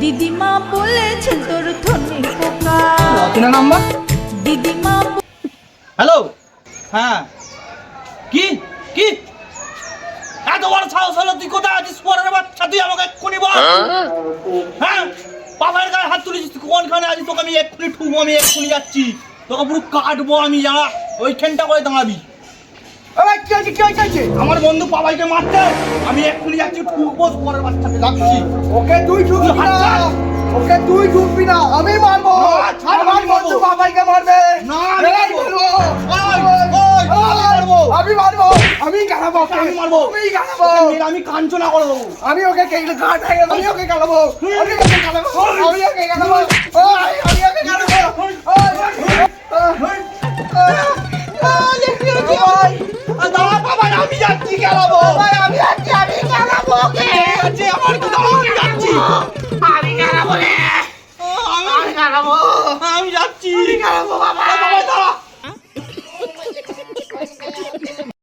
দিদিমা বলেছে তোর ধনে পোকা। নাম্বার? দিদিমা হ্যালো? হ্যাঁ। কি? কি? এত বড় সাহস হলো তুই কোথায় আছিস? পরের বাচ্চা তুই আমাকে এক্ষুনি বল। হ্যাঁ? বাবার গায়ে হাত তুলেছিস তুই কোনখানে আছিস? তোকে আমি এক্ষুনি ঠুকবো আমি এক্ষুনি যাচ্ছি। তোকে পুরো কাটবো আমি জানা ওইখানটা করে দাঁড়াবি। আরে কি হয়েছে কি হয়েছে, কি আমার বন্ধু বাবাইকে মারতে আমি এক্ষুনি যাচ্ছি ঠুকবো পরের বাচ্চাকে যাচ্ছি ওকে তুই ছাড়। ওকে তুই ঢুকবি না আমি মারবো আমি মারবো। বন্ধু বাবাইকে মারবে না, আমি মারবো। আমি মারবো। আমি গালাবো আমি মারবো আমি গালাবো আমি কাঞ্চনা করে দেবো আমি ওকে কেটে ভেঙে আমি ওকে গালাবো আমি ওকে গালাবো আমি ওকে গালাবো আমি ওকে গালাবো আর দাঁড়া বাবা আমি যাচ্ছি গেলাবো আমি যাচ্ছি, আমি গালাবো আমি যাচ্ছি। বাবা।